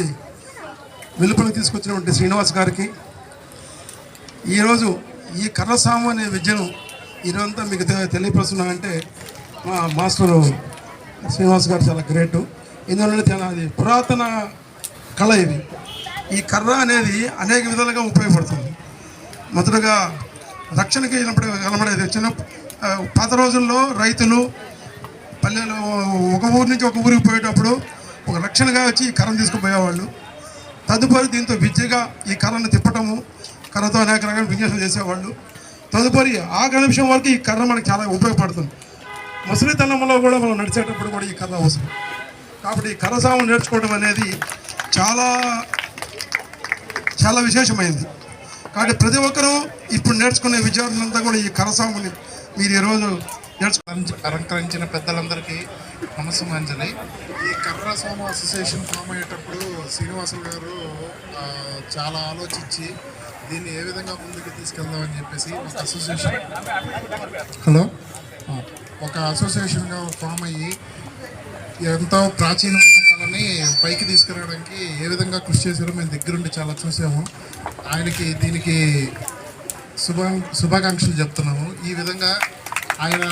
చేసి వెలుపలకు తీసుకొచ్చినటువంటి శ్రీనివాస్ గారికి. ఈరోజు ఈ కర్రసాము అనే విద్యను ఈరోజంతా మీకు తె- తెలియపరుస్తున్నానంటే మా మాస్టరు శ్రీనివాస్ గారు చాలా గ్రేటు. ఎందుకంటే చాలా అది పురాతన కళ ఇది. ఈ కర్ర అనేది అనేక విధాలుగా ఉపయోగపడుతుంది. మొదటగా రక్షణకి వెళ్ళినప్పుడు కనబడేది చిన్న పాత రోజుల్లో రైతులు పల్లెలు ఒక ఊరి నుంచి ఒక ఊరికి పోయేటప్పుడు ఒక రక్షణగా వచ్చి ఈ కర్రను తీసుకుపోయేవాళ్ళు తదుపరి దీంతో విద్యగా ఈ కర్రను తిప్పటము కర్రతో అనేక రకాల విన్యాసం చేసేవాళ్ళు. తదుపరి ఆ నిమిషం వరకు ఈ కర్ర మనకి చాలా ఉపయోగపడుతుంది. ముసలితనంలో కూడా మనం నడిచేటప్పుడు కూడా ఈ కర్ర అవసరం. కాబట్టి ఈ కర్ర సాము నేర్చుకోవడం అనేది చాలా చాలా విశేషమైంది. కాబట్టి ప్రతి ఒక్కరూ ఇప్పుడు నేర్చుకునే విద్యార్థులంతా కూడా ఈ కరసాముని మీరు ఈరోజు నేర్చుకు అలంకరించిన పెద్దలందరికీ నమస్సుమాంజలి ఈ కర్ర సోమ అసోసియేషన్ ఫామ్ అయ్యేటప్పుడు శ్రీనివాసులు గారు చాలా ఆలోచించి దీన్ని ఏ విధంగా ముందుకు తీసుకెళ్దామని చెప్పేసి ఒక అసోసియేషన్ హలో? ఒక అసోసియేషన్గా ఫామ్ అయ్యి ఎంతో ప్రాచీనమైన కళని పైకి తీసుకురావడానికి ఏ విధంగా కృషి చేశారో మేము దగ్గరుండి చాలా చూసాము. ఆయనకి దీనికి శుభ శుభాకాంక్షలు చెప్తున్నాము. ఈ విధంగా ఆయన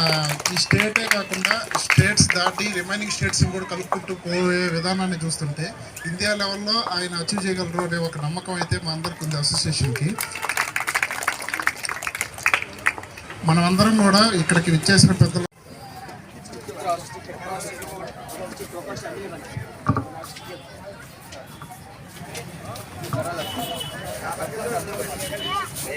ఈ స్టేటే కాకుండా స్టేట్స్ దాటి రిమైనింగ్ స్టేట్స్ కూడా కలుపుకుంటూ పోయే విధానాన్ని చూస్తుంటే ఇండియా లెవెల్లో ఆయన అచీవ్ చేయగలరు అనే ఒక నమ్మకం అయితే మా అందరికి ఉంది అసోసియేషన్కి మనమందరం కూడా ఇక్కడికి విచ్చేసిన పెద్దలు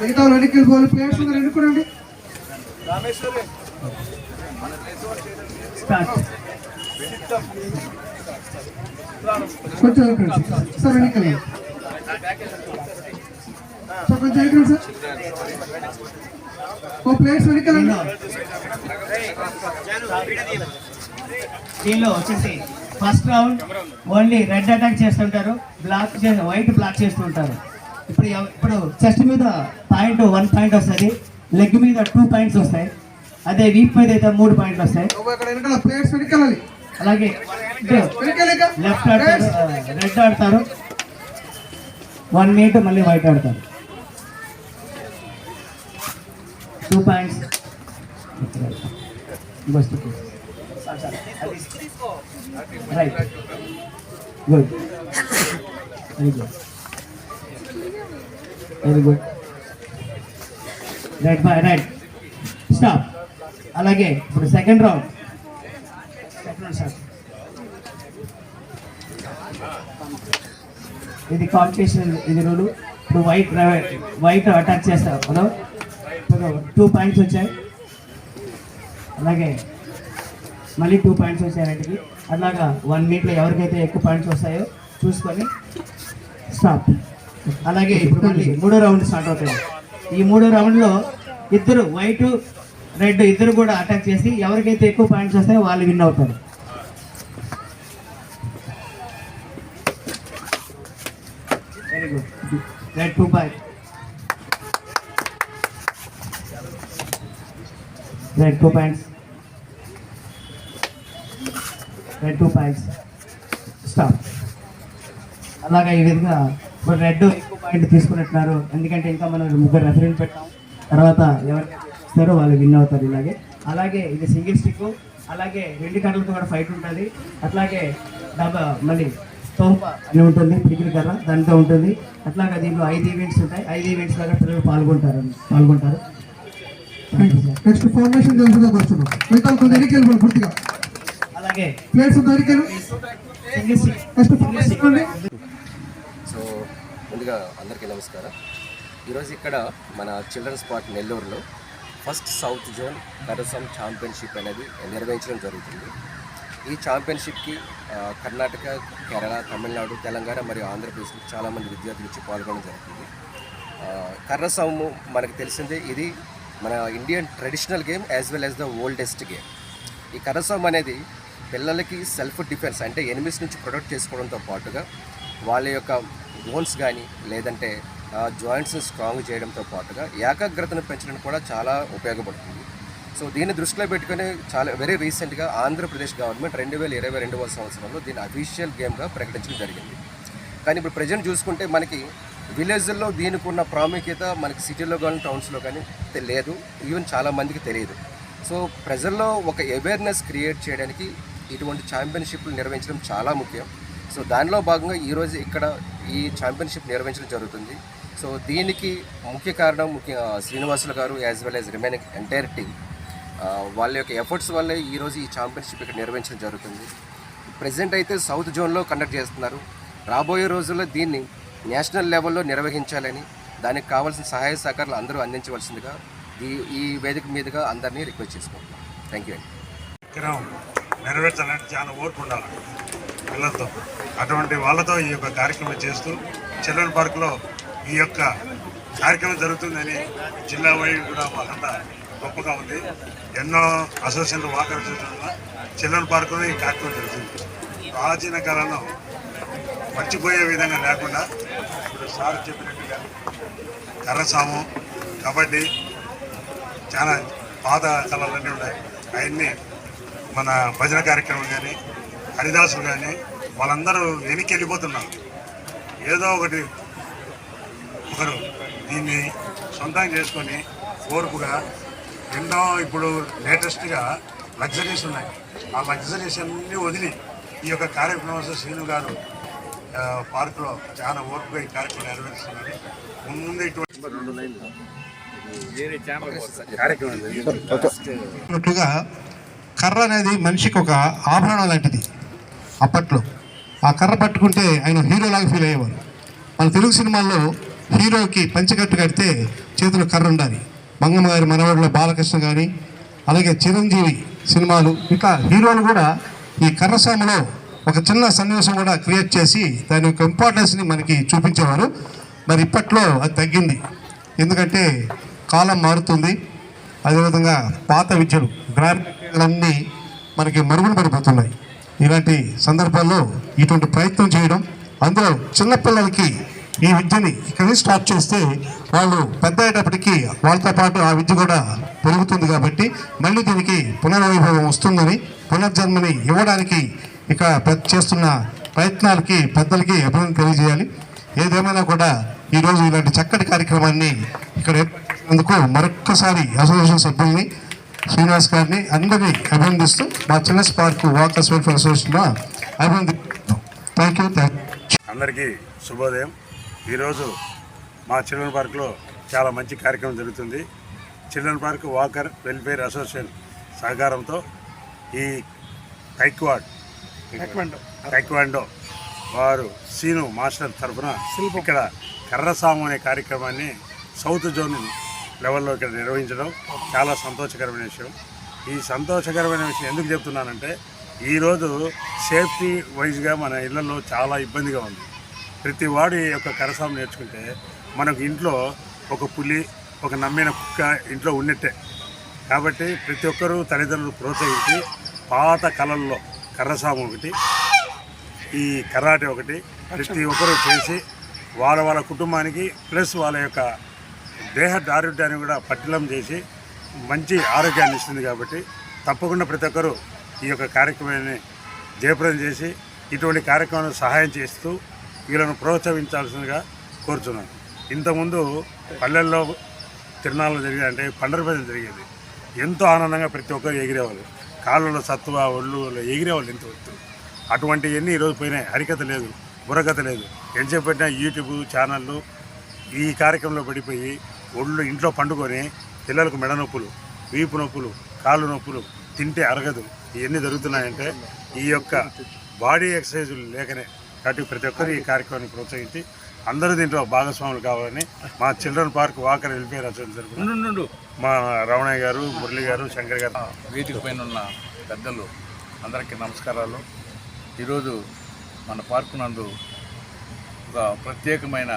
మిగతా వెనక్కి వెళ్ళిపోవాలి ప్లేయర్స్ ఎన్నుకోండి కొంచెం సార్ వెనక్కి సార్ కొంచెం సార్ ఓ ప్లేస్ వెనక్కి దీనిలో వచ్చేసి first round only red attack చేస్తుంటారు బ్లాక్ చేసి వైట్ బ్లాక్ చేస్తుంటారు. ఇప్పుడు ఇప్పుడు చెస్ట్ మీద పాయింట్ వన్ పాయింట్ వస్తుంది లెగ్ మీద టూ పాయింట్స్ వస్తాయి. అదే వీప్ మీద అయితే మూడు పాయింట్లు వస్తాయి. అలాగే లెఫ్ట్ ఆడతారు రెడ్ ఆడతారు. వన్ మినిట్ మళ్ళీ వైట్ ఆడతారు. Two points. Right good very good very good right boy right stop అలాగే ఇప్పుడు సెకండ్ రౌండ్ సార్ ఇది కాంపిటీషన్ ఇది రూలు ఇప్పుడు వైట్ వైట్ అటాక్ చేస్తారు హలో ఇప్పుడు టూ పాయింట్స్ వచ్చాయి అలాగే మళ్ళీ టూ పాయింట్స్ వచ్చాయి వాటికి అలాగా వన్ మినిట్లో ఎవరికైతే ఎక్కువ పాయింట్స్ వస్తాయో చూసుకొని స్టాప్ అలాగే ఇప్పుడు మళ్ళీ మూడో రౌండ్ స్టార్ట్ అవుతుంది. ఈ మూడో రౌండ్లో ఇద్దరు వైట్ రెడ్ ఇద్దరు కూడా అటాక్ చేసి ఎవరికైతే ఎక్కువ పాయింట్స్ వస్తాయో వాళ్ళు విన్ అవుతారు. Very good red two point red two points red two points stop అలాగా ఈ విధంగా ఇప్పుడు రెడ్ ఎక్కువ పాయింట్ తీసుకున్నట్టున్నారు. ఎందుకంటే ఇంకా మనం ముగ్గురు రెఫరెన్స్ పెట్టాం. తర్వాత ఎవరు ఇస్తారో వాళ్ళు విన్ అవుతారు ఇలాగే. అలాగే ఇది సింగిల్ స్టిక్ అలాగే రెండు కర్రలతో కూడా ఫైట్ ఉంటుంది. అట్లాగే డబ్బా మళ్ళీ తోంప అని ఉంటుంది పిడికిలి కర్ర దానితో ఉంటుంది. అట్లాగే దీంట్లో ఐదు ఈవెంట్స్ ఉంటాయి. ఐదు ఈవెంట్స్ లాగా పిల్లలు పాల్గొంటారు పాల్గొంటారు. నెక్స్ట్ ఫార్మేషన్ తెలుసుగా కూర్చున్నాం మిగతా కొంచెం ఎన్నికలు పూర్తిగా. సో ముందుగా అందరికీ నమస్కారం. ఈరోజు ఇక్కడ మన చిల్డ్రన్స్ పార్క్ నెల్లూరులో ఫస్ట్ సౌత్ జోన్ కరసం ఛాంపియన్షిప్ అనేది నిర్వహించడం జరుగుతుంది. ఈ ఛాంపియన్షిప్కి కర్ణాటక కేరళ తమిళనాడు తెలంగాణ మరియు ఆంధ్రప్రదేశ్ నుంచి చాలామంది విద్యార్థులు వచ్చి పాల్గొనడం జరుగుతుంది. ఆ, కర్ర సాము మనకు తెలిసిందే ఇది మన Indian traditional game as well as the oldest game. ఈ కర్రసాం అనేది పిల్లలకి సెల్ఫ్ డిఫెన్స్ అంటే ఎనిమిస్ నుంచి ప్రొటెక్ట్ చేసుకోవడంతో పాటుగా వాళ్ళ యొక్క బోన్స్ కానీ లేదంటే జాయింట్స్ని స్ట్రాంగ్ చేయడంతో పాటుగా ఏకాగ్రతను పెంచడం కూడా చాలా ఉపయోగపడుతుంది. సో దీన్ని దృష్టిలో పెట్టుకుని చాలా వెరీ రీసెంట్గా ఆంధ్రప్రదేశ్ గవర్నమెంట్ రెండు వేల ఇరవై రెండవ సంవత్సరంలో దీన్ని అఫీషియల్ గేమ్గా ప్రకటించడం జరిగింది. కానీ ఇప్పుడు ప్రజెంట్ చూసుకుంటే మనకి విలేజ్ల్లో దీనికి ఉన్న ప్రాముఖ్యత మనకి సిటీలో కానీ టౌన్స్లో కానీ లేదు. ఈవెన్ చాలా మందికి తెలియదు. సో ప్రజల్లో ఒక అవేర్నెస్ క్రియేట్ చేయడానికి ఇటువంటి ఛాంపియన్షిప్లు నిర్వహించడం చాలా ముఖ్యం. సో దానిలో భాగంగా ఈరోజు ఇక్కడ ఈ ఛాంపియన్షిప్ నిర్వహించడం జరుగుతుంది. సో దీనికి ముఖ్య కారణం ముఖ్య శ్రీనివాసులు గారు as well as remaining entire team. వాళ్ళ యొక్క ఎఫర్ట్స్ వల్లే ఈరోజు ఈ ఛాంపియన్షిప్ ఇక్కడ నిర్వహించడం జరుగుతుంది. ప్రజెంట్ అయితే సౌత్ జోన్లో కండక్ట్ చేస్తున్నారు. రాబోయే రోజుల్లో దీన్ని నేషనల్ లెవెల్లో నిర్వహించాలని దానికి కావాల్సిన సహాయ సహకారాలు అందరూ అందించవలసిందిగా ఈ ఈ వేదిక మీదుగా అందరినీ రిక్వెస్ట్ చేసుకుంటున్నాం. థ్యాంక్ యూ అండి నెరవేర్చాలంటే చాలా ఓర్పు ఉండాలి పిల్లలతో. అటువంటి వాళ్ళతో ఈ యొక్క కార్యక్రమం చేస్తూ చిల్డ్రన్ పార్కులో ఈ యొక్క కార్యక్రమం జరుగుతుందని జిల్లా వైపు కూడా మాకంతా గొప్పగా ఉంది. ఎన్నో అసోసియేషన్లు వాకర్ చిల్డ్రన్ పార్కులో ఈ కార్యక్రమం జరుగుతుంది. ప్రాచీన కాలంలో మర్చిపోయే విధంగా లేకుండా ఇప్పుడు సార్ చెప్పినట్టుగా కర్రసాము కబడ్డీ చాలా పాత కళలన్నీ ఉన్నాయి. అవన్నీ మన భజన కార్యక్రమం కానీ హరిదాసులు కానీ వాళ్ళందరూ వెనక్కి వెళ్ళిపోతున్నారు ఏదో ఒకటి ఒకరు దీన్ని సొంతం చేసుకొని ఓర్పుగా ఎన్నో ఇప్పుడు లేటెస్ట్గా లగ్జరీస్ ఉన్నాయి. ఆ లగ్జరీస్ అన్నీ వదిలి ఈ యొక్క కార్యక్రమం శ్రీను గారు ఆ, పార్కులో చాలా ఓర్పుగా ఈ కార్యక్రమం నెరవేరుస్తున్నారు. ముందు ఇటువంటి కార్యక్రమం అన్నట్లుగా కర్ర అనేది మనిషికి ఒక ఆభరణం లాంటిది అప్పట్లో. ఆ కర్ర పట్టుకుంటే ఆయన హీరోలాగా ఫీల్ అయ్యేవారు. మన తెలుగు సినిమాల్లో హీరోకి పంచకట్టు కడితే చేతిలో కర్ర ఉండాలి. మంగమ్మ గారి మనవాడిలో బాలకృష్ణ కానీ అలాగే చిరంజీవి సినిమాలు ఇంకా హీరోలు కూడా ఈ కర్రసాములో ఒక చిన్న సన్నివేశం కూడా క్రియేట్ చేసి దాని యొక్క ఇంపార్టెన్స్ని మనకి చూపించేవారు. మరి ఇప్పట్లో అది తగ్గింది. ఎందుకంటే కాలం మారుతుంది. అదేవిధంగా పాత విద్యలు గ్రామీణాలన్నీ మనకి మరుగున పడిపోతున్నాయి ఇలాంటి సందర్భాల్లో ఇటువంటి ప్రయత్నం చేయడం అందులో చిన్నపిల్లలకి ఈ విద్యని ఇక్కడ స్టార్ట్ చేస్తే వాళ్ళు పెద్ద అయ్యేటప్పటికీ వాళ్ళతో పాటు ఆ విద్య కూడా పెరుగుతుంది కాబట్టి మళ్ళీ దీనికి పునర్వైభవం వస్తుందని పునర్జన్మని ఇవ్వడానికి ఇక చేస్తున్న ప్రయత్నాలకి పెద్దలకి అభినందన తెలియజేయాలి. ఏదేమైనా కూడా ఈరోజు ఇలాంటి చక్కటి కార్యక్రమాన్ని ఇక్కడ ఏర్పాటు మరొక్కసారి అసోసియేషన్ సభ్యుల్ని శ్రీనివాస్ గారిని అందరినీ అభినందిస్తూ మా చిన్న పార్క్ వాకర్స్ వెల్ఫేర్ అసోసియేషన్లో అభినందిస్తున్నాం థ్యాంక్ యూ థ్యాంక్ అందరికీ శుభోదయం. ఈరోజు మా చిల్డ్రన్ పార్క్లో చాలా మంచి కార్యక్రమం జరుగుతుంది. Children park walker welfare association సహకారంతో ఈ టైక్వాడ్ టైక్వాండో. వారు సీను మాస్టర్ తరఫున ఇక్కడ కర్రసాము అనే కార్యక్రమాన్ని సౌత్ జోన్ లెవెల్లో ఇక్కడ నిర్వహించడం చాలా సంతోషకరమైన విషయం. ఈ సంతోషకరమైన విషయం ఎందుకు చెప్తున్నానంటే ఈరోజు సేఫ్టీ వైజ్గా మన ఇళ్ళలో చాలా ఇబ్బందిగా ఉంది. ప్రతి వాడి యొక్క కరసాము నేర్చుకుంటే మనకు ఇంట్లో ఒక పులి ఒక నమ్మిన కుక్క ఇంట్లో ఉన్నట్టే. కాబట్టి ప్రతి ఒక్కరూ తల్లిదండ్రులు ప్రోత్సహించి పాత కళల్లో కర్రసాము ఒకటి ఈ కరాటే ఒకటి ప్రతి ఒక్కరూ చేసి వాళ్ళ వాళ్ళ కుటుంబానికి ప్లస్ వాళ్ళ యొక్క దేహ దారుఢ్యాన్ని కూడా పట్టిలం చేసి మంచి ఆరోగ్యాన్ని ఇస్తుంది కాబట్టి తప్పకుండా ప్రతి ఒక్కరూ ఈ యొక్క కార్యక్రమాన్ని జయప్రదం చేసి ఇటువంటి కార్యక్రమాలను సహాయం చేస్తూ వీళ్ళను ప్రోత్సహించాల్సిందిగా కోరుతున్నాను. ఇంతకుముందు పల్లెల్లో తిరునాళ్ళు జరిగేది అంటే పండగ భజన జరిగేది. ఎంతో ఆనందంగా ప్రతి ఒక్కరు ఎగిరేవాళ్ళు. కాళ్ళలో సత్తువ ఒళ్ళు ఎగిరేవాళ్ళు ఎంతో ఎత్తు అటువంటివన్నీ ఈరోజు పోయినాయి. హరికథ లేదు బుర్రకథ లేదు. ఎంతసేపు పెట్టినా యూట్యూబ్ ఛానళ్ళు ఈ కార్యక్రమంలో పడిపోయి ఒళ్ళు ఇంట్లో పండుకొని పిల్లలకు మెడ నొప్పులు వీపు నొప్పులు కాళ్ళు నొప్పులు తింటే అరగదు. ఇవన్నీ జరుగుతున్నాయంటే ఈ యొక్క బాడీ ఎక్సర్సైజులు లేకనే కాబట్టి ప్రతి ఒక్కరు ఈ కార్యక్రమాన్ని ప్రోత్సహించి అందరూ దీంట్లో భాగస్వాములు కావాలని మా children park walker welfare association మా రమణయ్య గారు మురళి గారు శంకర్ గారు. వేదిక పైన ఉన్న పెద్దలు అందరికీ నమస్కారాలు. ఈరోజు మన పార్కు నందు ఒక ప్రత్యేకమైన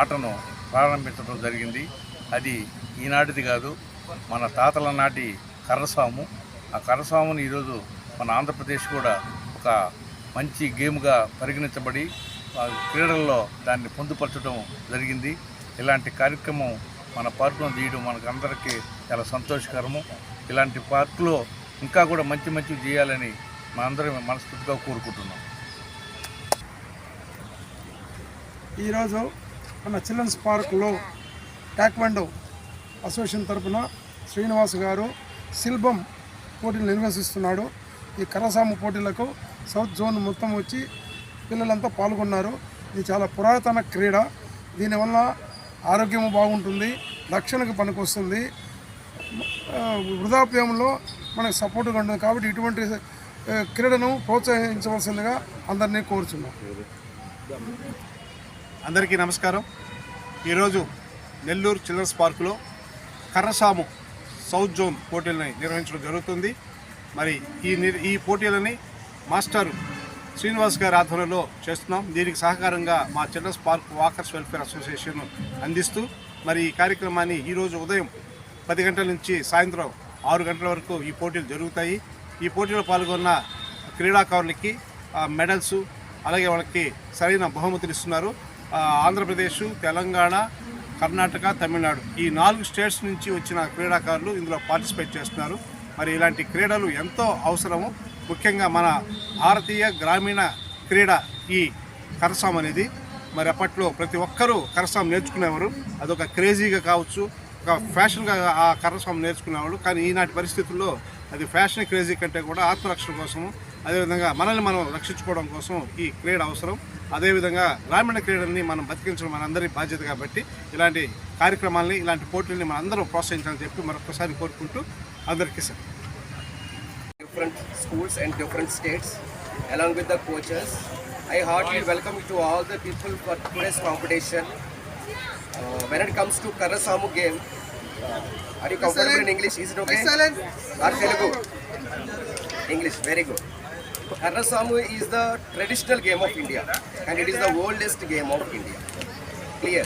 ఆటను ప్రారంభించడం జరిగింది. అది ఈనాటిది కాదు మన తాతల నాటి కర్రసాము ఆ కర్రసాముని ఈరోజు మన ఆంధ్రప్రదేశ్ కూడా ఒక మంచి గేమ్గా పరిగణించబడి ఆ క్రీడల్లో దాన్ని పొందుపరచడం జరిగింది. ఇలాంటి కార్యక్రమం మన పార్కులో తీయడం మనకు అందరికీ చాలా సంతోషకరము. ఇలాంటి పార్కులో ఇంకా కూడా మంచి మంచివి చేయాలని మనందరం మనస్ఫూర్తిగా కోరుకుంటున్నాం. ఈరోజు మన చిల్డ్రన్స్ పార్కులో టాక్వండో అసోసియేషన్ తరపున శ్రీనివాస్ గారు శిల్బం పోటీలు నిర్వహిస్తున్నాడు. ఈ కరసాము పోటీలకు సౌత్ జోన్ మొత్తం వచ్చి పిల్లలంతా పాల్గొన్నారు. ఇది చాలా పురాతన క్రీడ. దీనివల్ల ఆరోగ్యము బాగుంటుంది రక్షణకు పనికొస్తుంది. వృధాప్యంలో మనకు సపోర్ట్గా ఉంటుంది కాబట్టి ఇటువంటి క్రీడను ప్రోత్సహించవలసిందిగా అందరినీ కోరుచున్నాం. అందరికీ నమస్కారం. ఈరోజు నెల్లూరు చిల్డ్రన్స్ పార్కులో కర్రసాము సౌత్ జోన్ పోటీలని నిర్వహించడం జరుగుతుంది. మరి ఈ ఈ పోటీలని మాస్టర్ శ్రీనివాస్ గారి ఆధ్వర్యంలో చేస్తున్నాం. దీనికి సహకారంగా మా children's park walkers welfare association అందిస్తూ మరి ఈ కార్యక్రమాన్ని ఈరోజు ఉదయం పది గంటల నుంచి సాయంత్రం ఆరు గంటల వరకు ఈ పోటీలు జరుగుతాయి. ఈ పోటీలో పాల్గొన్న క్రీడాకారులకి మెడల్స్ అలాగే వాళ్ళకి సరైన బహుమతులు ఇస్తున్నారు. ఆంధ్రప్రదేశ్ తెలంగాణ కర్ణాటక తమిళనాడు ఈ నాలుగు స్టేట్స్ నుంచి వచ్చిన క్రీడాకారులు ఇందులో పార్టిసిపేట్ చేస్తున్నారు. మరి ఇలాంటి క్రీడలు ఎంతో అవసరము. ముఖ్యంగా మన భారతీయ గ్రామీణ క్రీడ ఈ కరసాం అనేది. మరి అప్పట్లో ప్రతి ఒక్కరూ కరసాం నేర్చుకునేవారు. అదొక క్రేజీగా కావచ్చు ఒక ఫ్యాషన్గా ఆ కర్రస్వామి నేర్చుకునేవాళ్ళు. కానీ ఈనాటి పరిస్థితుల్లో అది ఫ్యాషన్ క్రేజీ కంటే కూడా ఆత్మరక్షణ కోసము అదేవిధంగా మనల్ని మనం రక్షించుకోవడం కోసం ఈ క్రీడ అవసరం. అదేవిధంగా గ్రామీణ క్రీడల్ని మనం బతికించడం మన అందరి బాధ్యత కాబట్టి ఇలాంటి కార్యక్రమాలని ఇలాంటి పోటీలని పోటీల్ని మనందరం ప్రోత్సహించాలని చెప్పి మరొకసారి కోరుకుంటూ అందరికీ sir different schools and different states along with the coaches I heartly welcome to all the people for today's competition when it comes to karrasamu game English is okay Telugu English very good English, very good. Karasamu is the traditional game of India and it is the oldest game of India. Clear.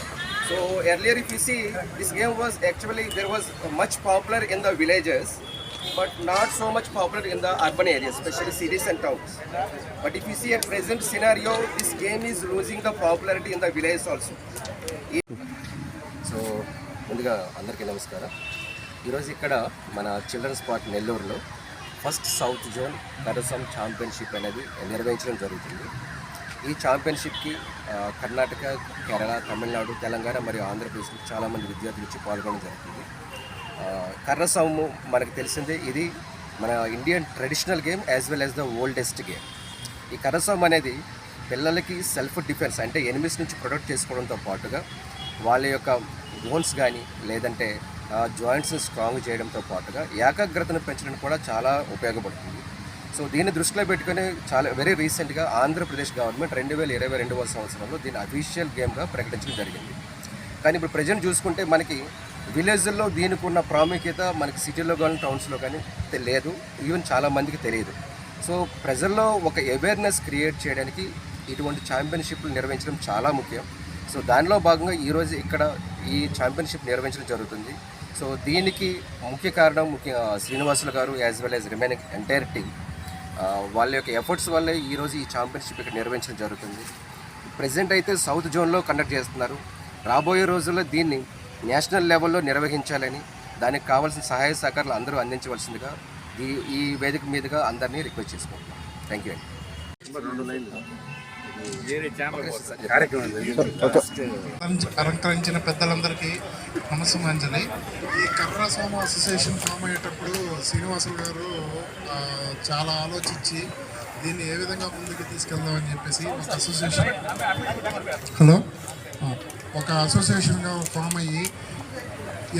So earlier if you see, this game was actually, there was much popular in the villages but not so much popular in the urban areas, especially cities and towns. But if you see at present scenario, this game is losing the popularity in the village also. So ముందుగా అందరికీ నమస్కారం ఈరోజు ఇక్కడ మన children's park నెల్లూరులో first south zone karrasamu championship అనేది నిర్వహించడం జరుగుతుంది. ఈ ఛాంపియన్షిప్కి కర్ణాటక కేరళ తమిళనాడు తెలంగాణ మరియు ఆంధ్రప్రదేశ్ చాలామంది విద్యార్థులు వచ్చి పాల్గొనడం జరుగుతుంది. ఆ, మనకు తెలిసిందే ఇది మన Indian traditional game as well as the oldest game. ఈ కర్రసం అనేది పిల్లలకి సెల్ఫ్ డిఫెన్స్ అంటే ఎనిమిస్ నుంచి ప్రొటెక్ట్ చేసుకోవడంతో పాటుగా వాళ్ళ యొక్క బోన్స్ కానీ లేదంటే జాయింట్స్ స్ట్రాంగ్ చేయడంతో పాటుగా ఏకాగ్రతను పెంచడం కూడా చాలా ఉపయోగపడుతుంది. సో దీన్ని దృష్టిలో పెట్టుకుని చాలా వెరీ రీసెంట్గా ఆంధ్రప్రదేశ్ గవర్నమెంట్ రెండు వేల ఇరవై రెండవ సంవత్సరంలో దీన్ని అఫీషియల్ గేమ్గా ప్రకటించడం జరిగింది. కానీ ఇప్పుడు ప్రజెంట్ చూసుకుంటే మనకి విలేజ్ల్లో దీనికి ఉన్న ప్రాముఖ్యత మనకి సిటీలో కానీ టౌన్స్లో కానీ లేదు. ఈవెన్ చాలా మందికి తెలియదు. సో ప్రజల్లో ఒక అవేర్నెస్ క్రియేట్ చేయడానికి ఇటువంటి ఛాంపియన్షిప్లు నిర్వహించడం చాలా ముఖ్యం. సో దానిలో భాగంగా ఈరోజు ఇక్కడ ఈ ఛాంపియన్షిప్ నిర్వహించడం జరుగుతుంది. సో దీనికి ముఖ్య కారణం ముఖ్య శ్రీనివాసులు గారు as well as remaining entire team. వాళ్ళ యొక్క ఎఫర్ట్స్ వల్లే ఈరోజు ఈ ఛాంపియన్షిప్ ఇక్కడ నిర్వహించడం జరుగుతుంది. ప్రజెంట్ అయితే సౌత్ జోన్లో కండక్ట్ చేస్తున్నారు. రాబోయే రోజుల్లో దీన్ని నేషనల్ లెవెల్లో నిర్వహించాలని దానికి కావాల్సిన సహాయ సహకారాలు అందరూ అందించవలసిందిగా ఈ ఈ వేదిక మీదుగా అందరినీ రిక్వెస్ట్ చేసుకుంటున్నాం. థ్యాంక్ యూ అండి. అలంకరించిన పెద్దలందరికీ నమస్సుమాంజలి ఈ కర్ర సోమ అసోసియేషన్ ఫామ్ అయ్యేటప్పుడు శ్రీనివాసులు గారు చాలా ఆలోచించి దీన్ని ఏ విధంగా ముందుకు తీసుకెళ్దామని చెప్పేసి ఒక అసోసియేషన్ హలో? ఒక అసోసియేషన్గా ఫామ్ అయ్యి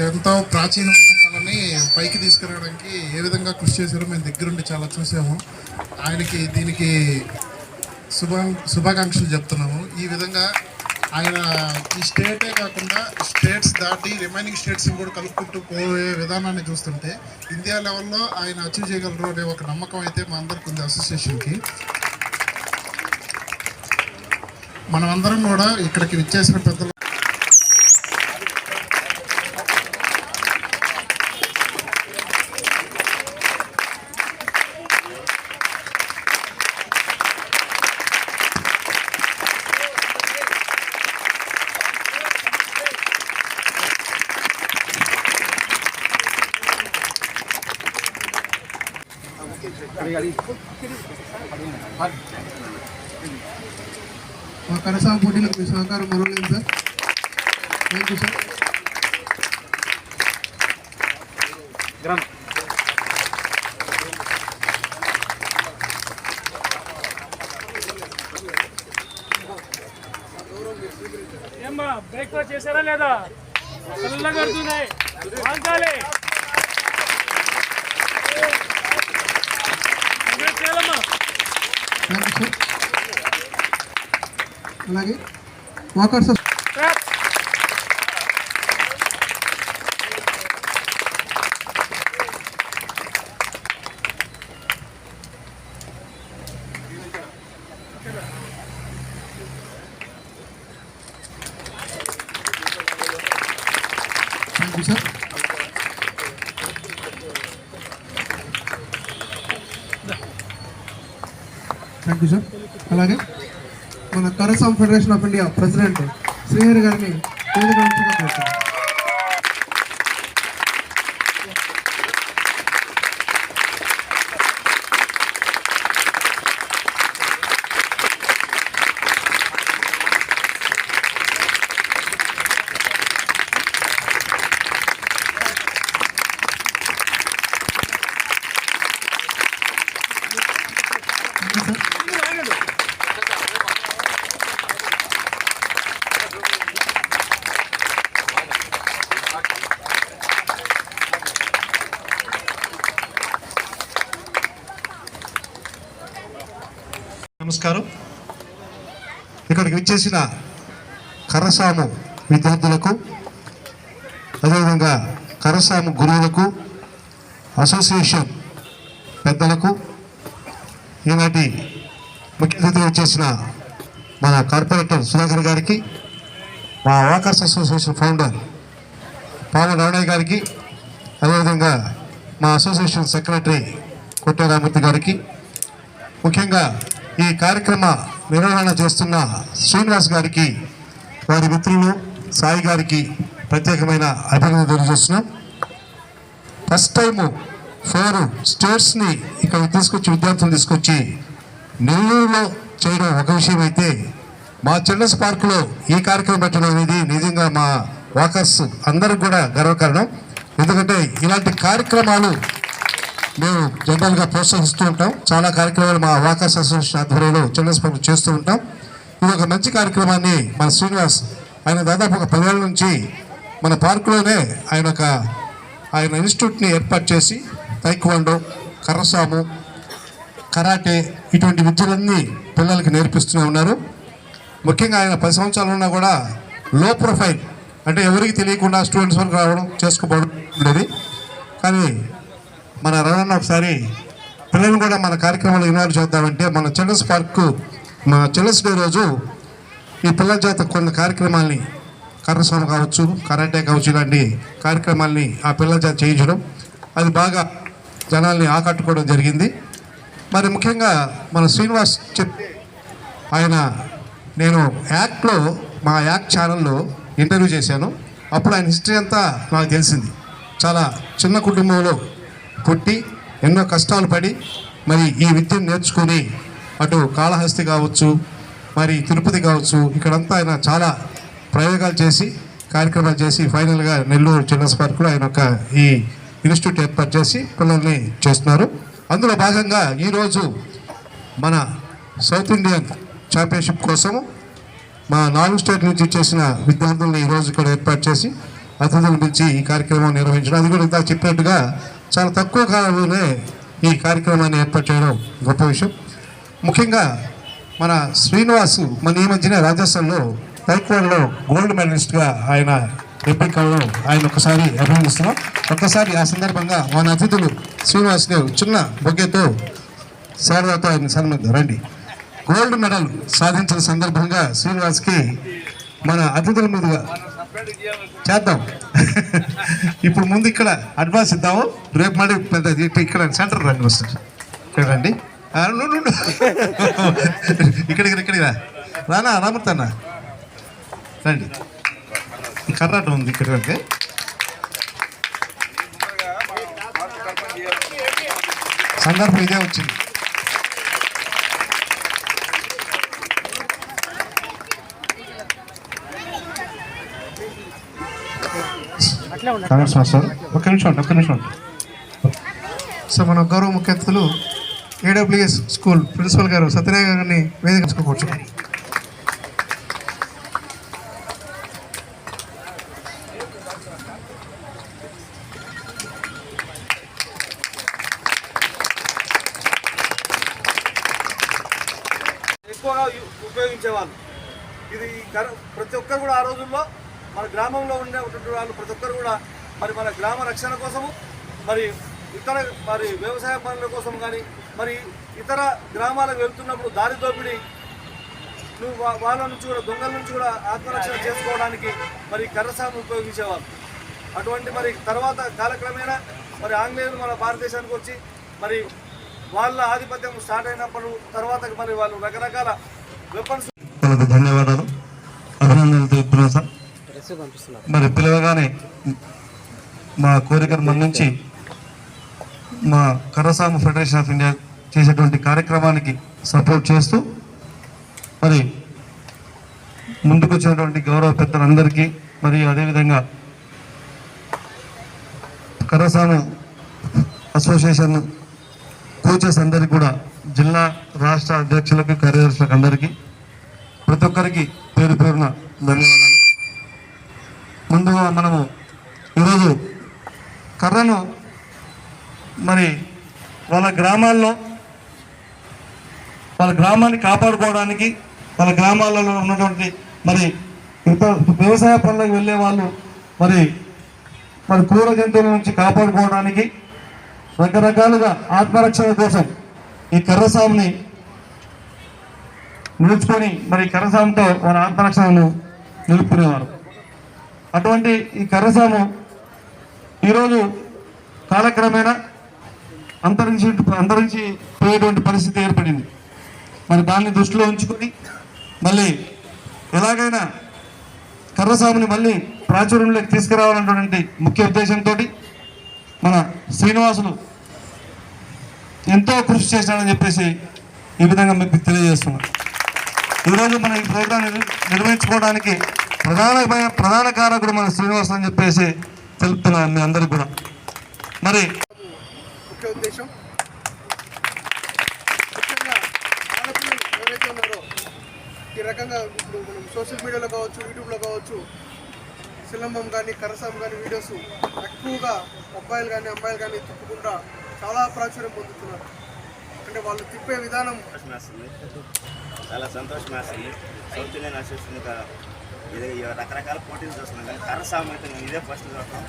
ఎంతో ప్రాచీనమైన కళని పైకి తీసుకురావడానికి ఏ విధంగా కృషి చేశారో మేము దగ్గరుండి చాలా చూసాము. ఆయనకి దీనికి శుభ శుభాకాంక్షలు చెప్తున్నాము. ఈ విధంగా ఆయన ఈ స్టేటే కాకుండా స్టేట్స్ దాటి రిమైనింగ్ స్టేట్స్ని కూడా కలుపుకుంటూ పోయే విధానాన్ని చూస్తుంటే ఇండియా లెవెల్లో ఆయన అచీవ్ చేయగలరు అనే ఒక నమ్మకం అయితే మా అందరికి ఉంది అసోసియేషన్కి మనమందరం కూడా ఇక్కడికి విచ్చేసిన పెద్దలు మా కరసామ పోటీలకు మీ సహకారం మరవలేదు సార్. థ్యాంక్ యూ సార్ ఏమ్మా బ్రేక్ఫాస్ట్ చేశారా లేదా? చల్లగా కడుతున్నాయి వాంకాలి చేయాలమ్మా థ్యాంక్ యూ సార్ అలాగే walkers thank you sir thank you sir అలాగే మన karrasamu federation of India president Srihari గారిని వేదిక నమస్కారం. ఇక్కడికి విచ్చేసిన కర్రసాము విద్యార్థులకు అదేవిధంగా కర్రసాము గురువులకు అసోసియేషన్ పెద్దలకు ఈనాటి ముఖ్య అతిథి వచ్చేసిన మన కార్పొరేటర్ సుధాకర్ గారికి మా walkers association founder Pama Ramanayya గారికి అదేవిధంగా మా అసోసియేషన్ సెక్రటరీ కొట్టే రామూర్తి గారికి ముఖ్యంగా ఈ కార్యక్రమ నిర్వహణ చేస్తున్న శ్రీనివాస్ గారికి వారి మిత్రులు సాయి గారికి ప్రత్యేకమైన అభినందన తెలియజేస్తున్నాం. ఫస్ట్ టైము ఫోర్ స్టేట్స్ని ఇక్కడ తీసుకొచ్చి విద్యార్థులు తీసుకొచ్చి నెల్లూరులో చేయడం ఒక విషయం అయితే మా చిల్డ్రన్స్ పార్క్లో ఈ కార్యక్రమం పెట్టడం అనేది నిజంగా మా వాకర్స్ అందరికి కూడా గర్వకారణం. ఎందుకంటే ఇలాంటి కార్యక్రమాలు మేము జనరల్గా ప్రోత్సహిస్తూ ఉంటాం. చాలా కార్యక్రమాలు మా వాకర్స్ అసోసియేషన్ ఆధ్వర్యంలో చిల్డ్రన్స్ పార్క్ చేస్తూ ఉంటాం. ఇది ఒక మంచి కార్యక్రమాన్ని మన శ్రీనివాస్ ఆయన దాదాపు ఒక పదేళ్ళ నుంచి మన పార్కులోనే ఆయన ఒక ఆయన ఇన్స్టిట్యూట్ని ఏర్పాటు చేసి తైక్వాండో కర్రసాము కరాటే ఇటువంటి విద్యలన్నీ పిల్లలకి నేర్పిస్తూనే ఉన్నారు. ముఖ్యంగా ఆయన పది సంవత్సరాలు ఉన్నా కూడా లో ప్రొఫైల్ అంటే ఎవరికి తెలియకుండా స్టూడెంట్స్ వరకు రావడం చేసుకోవడం ఉండేది. కానీ మన రవణ ఒకసారి పిల్లల్ని కూడా మన కార్యక్రమంలో ఇన్వాల్వ్ చేద్దామంటే మన చిల్డ్రన్స్ పార్క్ మన చిల్డ్రన్స్ డే రోజు ఈ పిల్లల చేత కొన్ని కార్యక్రమాల్ని కర్రస్వామి కావచ్చు కరాటే కావచ్చు ఇలాంటి కార్యక్రమాల్ని ఆ పిల్లల చేత చేయించడం అది బాగా జనాల్ని ఆకట్టుకోవడం జరిగింది. మరి ముఖ్యంగా మన శ్రీనివాస్ చెప్ ఆయన నేను యాక్ట్లో మా యాక్ట్ ఛానల్లో ఇంటర్వ్యూ చేశాను. అప్పుడు ఆయన హిస్టరీ అంతా నాకు తెలిసింది. చాలా చిన్న కుటుంబంలో పుట్టి ఎన్నో కష్టాలు పడి మరి ఈ విద్యను నేర్చుకొని అటు కాళహస్తి కావచ్చు మరి తిరుపతి కావచ్చు ఇక్కడంతా ఆయన చాలా ప్రయోగాలు చేసి కార్యక్రమాలు చేసి ఫైనల్గా నెల్లూరు చిల్డ్రన్స్ పార్కులో ఆయన ఒక ఈ ఇన్స్టిట్యూట్ ఏర్పాటు చేసి పిల్లల్ని చేస్తున్నారు. అందులో భాగంగా ఈరోజు మన సౌత్ ఇండియన్ ఛాంపియన్షిప్ కోసము మా నాలుగు స్టేట్ నుంచి చేసిన విద్యార్థులను ఈరోజు ఇక్కడ ఏర్పాటు చేసి అతిథుల నుంచి ఈ కార్యక్రమం నిర్వహించడం. అది కూడా ఇంత చెప్పినట్టుగా చాలా తక్కువ కాలంలోనే ఈ కార్యక్రమాన్ని ఏర్పాటు చేయడం గొప్ప విషయం. ముఖ్యంగా మన శ్రీనివాసు మన ఈ మధ్యనే రాజస్థాన్లో టైక్వాండ్లో గోల్డ్ మెడలిస్ట్గా ఆయన ఎంపిక ఆయన ఒకసారి అభినందిస్తున్నాం. ఒక్కసారి ఆ సందర్భంగా మన అతిథులు శ్రీనివాస్ గారు చిన్న బొగ్గేతో శారదాతో ఆయన సన్మానం రండి. గోల్డ్ మెడల్ సాధించిన సందర్భంగా శ్రీనివాస్కి మన అతిథుల మీదుగా చేద్దాం. ఇప్పుడు ముందు ఇక్కడ అడ్వాన్స్ ఇద్దాము. రేపు మళ్ళీ పెద్ద ఇక్కడ సెంటర్ రండి వస్తుంది ఇక్కడ రండి. ఇక్కడికి రా, ఇక్కడికి రా. రానా రామూర్తి రండి. ఈ కర్రాటం ఉంది ఇక్కడ రండి సందర్భం ఇదే వచ్చింది. కాంగ్రెస్ మాస్టర్ ఒక్క నిమిషం ఒక్క నిమిషం సో మన గౌరవ ముఖ్య అతిథులు ఏడబ్ల్యూఎస్ స్కూల్ ప్రిన్సిపల్ గారు సత్యనారాయణ గారిని వేదిక కూర్చున్నారు. ఎక్కువగా ఉపయోగించేవాళ్ళు. ఇది ప్రతి ఒక్కరు కూడా ఆ రోజుల్లో గ్రామంలో ఉండేటువంటి వాళ్ళు ప్రతి ఒక్కరు కూడా మరి మన గ్రామ రక్షణ కోసము మరి ఇతర మరి వ్యవసాయ పనుల కోసం కానీ మరి ఇతర గ్రామాలకు వెళ్తున్నప్పుడు దారి దోపిడీ నువ్వు వాళ్ళ నుంచి కూడా దొంగల నుంచి కూడా ఆత్మరక్షణ చేసుకోవడానికి మరి కర్రసాము ఉపయోగించేవాళ్ళు. అటువంటి మరి తర్వాత కాలక్రమేణా మరి ఆంగ్లేయులు మన భారతదేశానికి వచ్చి మరి వాళ్ళ ఆధిపత్యం స్టార్ట్ అయినప్పుడు తర్వాత మరి వాళ్ళు రకరకాల వెపన్స్ ధన్యవాదాలు. అభినందనలు తెలుపుతున్నాం సార్. మరి పిలవగానే మా కోరికను మన్నించి మా కరసామ ఫెడరేషన్ ఆఫ్ ఇండియా చేసేటువంటి కార్యక్రమానికి సపోర్ట్ చేస్తూ మరి ముందుకు వచ్చినటువంటి గౌరవ పెద్దలందరికీ మరియు అదేవిధంగా కరసాను అసోసియేషన్ కోచెస్ అందరికీ కూడా జిల్లా రాష్ట్ర అధ్యక్షులకు కార్యదర్శులకు అందరికీ ప్రతి ఒక్కరికి పేరు పేరున ధన్యవాదాలు. ముందుగా మనము ఈరోజు కర్రను మరి వాళ్ళ గ్రామాల్లో వాళ్ళ గ్రామాన్ని కాపాడుకోవడానికి వాళ్ళ గ్రామాలలో ఉన్నటువంటి మరి ఇతర వ్యవసాయ పనులకు వెళ్ళే వాళ్ళు మరి మరి క్రూర జంతువుల నుంచి కాపాడుకోవడానికి రకరకాలుగా ఆత్మరక్షణ కోసం ఈ కర్రసాముని నిలుచుకొని మరి కర్రసాముతో వారి ఆత్మరక్షణను నిలుపుకునేవారు. అటువంటి ఈ కర్రసాము ఈరోజు కాలక్రమేణా అంతరించి అంతరించి పోయేటువంటి పరిస్థితి ఏర్పడింది. మరి దాన్ని దృష్టిలో ఉంచుకొని మళ్ళీ ఎలాగైనా కర్రసాముని మళ్ళీ ప్రాచుర్యంలోకి తీసుకురావాలన్నటువంటి ముఖ్య ఉద్దేశంతో మన శ్రీనివాసులు ఎంతో కృషి చేశాడని చెప్పేసి ఈ విధంగా మీకు తెలియజేస్తున్నాను. ఈరోజు మనం ఈ ప్రోగ్రాం నిర్వహించుకోవడానికి ప్రధానమైన ప్రధాన కారకుడు మన శ్రీనివాస్ అని చెప్పేసి తెలుపుతున్నాను మీ అందరికి కూడా. మరి ముఖ్య ఉద్దేశం ముఖ్యంగా ఆడపిల్లలు ఎవరైతే ఉన్నారో ఈ రకంగా ఇప్పుడు మనం సోషల్ మీడియాలో కావచ్చు యూట్యూబ్లో కావచ్చు సిలంబం కానీ కరసం కానీ వీడియోస్ ఎక్కువగా అబ్బాయిలు కానీ అమ్మాయిలు కానీ తిప్పుకుంటా చాలా ప్రాచుర్యం పొందుతున్నారు. అంటే వాళ్ళు తిప్పే విధానం చాలా సంతోషం. వేస్తుంది సౌత్ ఇండియన్ అసోసియేషన్ ఒక ఇది రకరకాల పోటీలు చూస్తున్నాం కానీ కర్ర సామెత ఇదే ఫస్ట్ చూస్తాం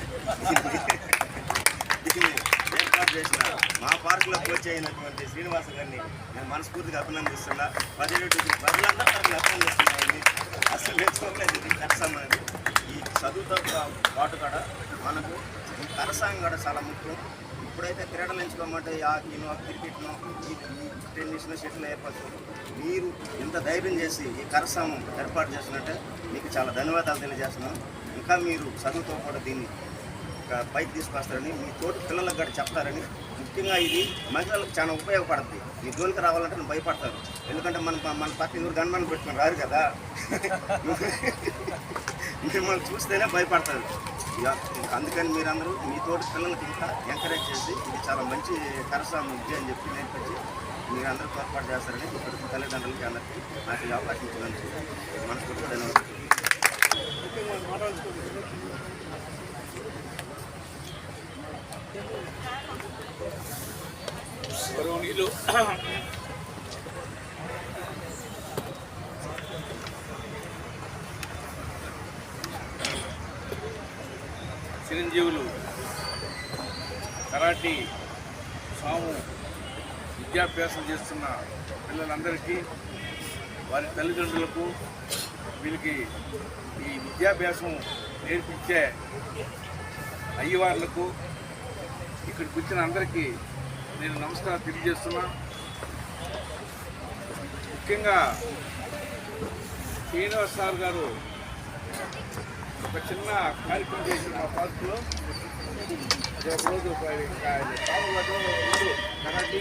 ఏర్పాటు చేసిన మా పార్కులో కోచ్ అయినటువంటి శ్రీనివాస గారిని నేను మనస్ఫూర్తిగా అభినందిస్తున్నా. పదిహేడు ప్రజలందరూ తనని అభినందిస్తున్నాయండి అసలు నేర్చుకోలేదు ఇది కరసాం ఈ చదువుతో పాటు కూడా మనకు ఈ కూడా చాలా ముఖ్యం. ఇప్పుడైతే క్రీడలు ఎంచుకోమంటే హాకీనో క్రికెట్నో ఈ టెన్నిస్నో షటిల్ ఏర్పాటు మీరు ఇంత ధైర్యం చేసి ఈ కార్యక్రమం ఏర్పాటు చేసినట్టే మీకు చాలా ధన్యవాదాలు తెలియజేస్తున్నాం. ఇంకా మీరు చదువుతో కూడా దీన్ని ఒక పైకి తీసుకొస్తారని మీ తోటి పిల్లలకు కూడా చెప్తారని ముఖ్యంగా ఇది మహిళలకు చాలా ఉపయోగపడుతుంది మీ జోలికి రావాలంటే భయపడతారు. ఎందుకంటే మన మన పక్క ఎవరు గన్మన్ పెట్టుకుని రారు కదా. మిమ్మల్ని చూస్తేనే భయపడతారు. అందుకని మీరందరూ మీ తోటి పిల్లలకి ఇంకా ఎంకరేజ్ చేసి ఇది చాలా మంచి కరసాము విద్య అని చెప్పి నేర్పించి మీరందరూ తోడ్పాటు చేస్తారని ఇప్పటికి తల్లిదండ్రులకి అందరికీ నాకు ఈ అవకాశం ఇచ్చినందుకు మనస్ఫూర్తిగా ధన్యవాదాలు. కరువు చిరంజీవులు కరాటీ సాము విద్యాభ్యాసం చేస్తున్న పిల్లలందరికీ వారి తల్లిదండ్రులకు వీళ్ళకి ఈ విద్యాభ్యాసం నేర్పించే అయ్యవార్లకు ఇక్కడికి వచ్చిన అందరికీ నేను నమస్కారం తెలియజేస్తున్నా. ముఖ్యంగా శ్రీనివాస్ సార్ గారు ఒక చిన్న కార్యక్రమం చేసిన మా పార్కులో. అదే ఒక రోజు ఆయన కరాటీ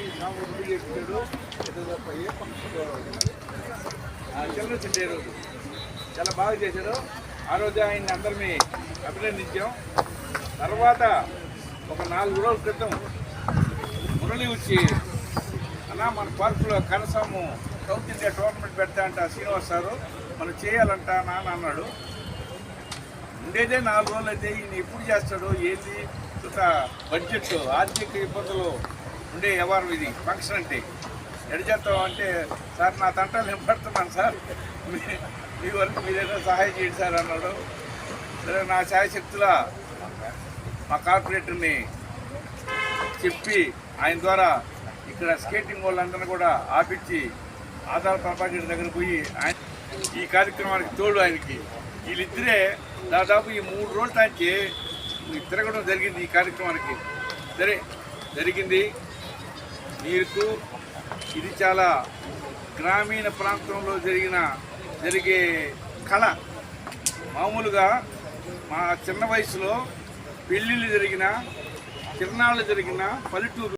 ఏ పక్షి రోజు? చాలా బాగా చేశారు. ఆ రోజు ఆయన్ని అందరినీ అభినందించాం. తర్వాత ఒక నాలుగు రోజుల క్రితం మళ్ళీ వచ్చి అన్న మన పార్కులో కనసము సౌత్ ఇండియా టోర్నమెంట్ పెడతా అంట శ్రీనివాస్ సారు. మనం చేయాలంట నాన్న అన్నాడు. ఉండేదే నాలుగు రోజులు అయితే ఈయన ఎప్పుడు చేస్తాడు ఏంది? ఒక బడ్జెట్ ఆర్థిక ఇబ్బందులు ఉండే వ్యవహారం ఇది. ఫంక్షన్ అంటే ఎడ అంటే సార్ నా తంటలు నింపడుతున్నాను సార్. మీ- వరకు మీరేదో సహాయం చేయండి సార్ అన్నాడు. సరే నా సాయశక్తుల మా కార్పొరేటర్ని చెప్పి ఆయన ద్వారా ఇక్కడ స్కేటింగ్ వాళ్ళందరూ కూడా ఆపించి ఆధార్ ప్రభాకర్ దగ్గర పోయి ఆయన ఈ కార్యక్రమానికి తోడు ఆయనకి. వీళ్ళిద్దరే దాదాపు ఈ మూడు రోజుల నుంచి తిరగడం జరిగింది ఈ కార్యక్రమానికి. సరే జరిగింది. మీకు ఇది చాలా గ్రామీణ ప్రాంతంలో జరిగిన జరిగే కళ. మామూలుగా మా చిన్న వయసులో పెళ్ళిళ్ళు జరిగిన తిరునాళ్ళు జరిగిన పల్లెటూరు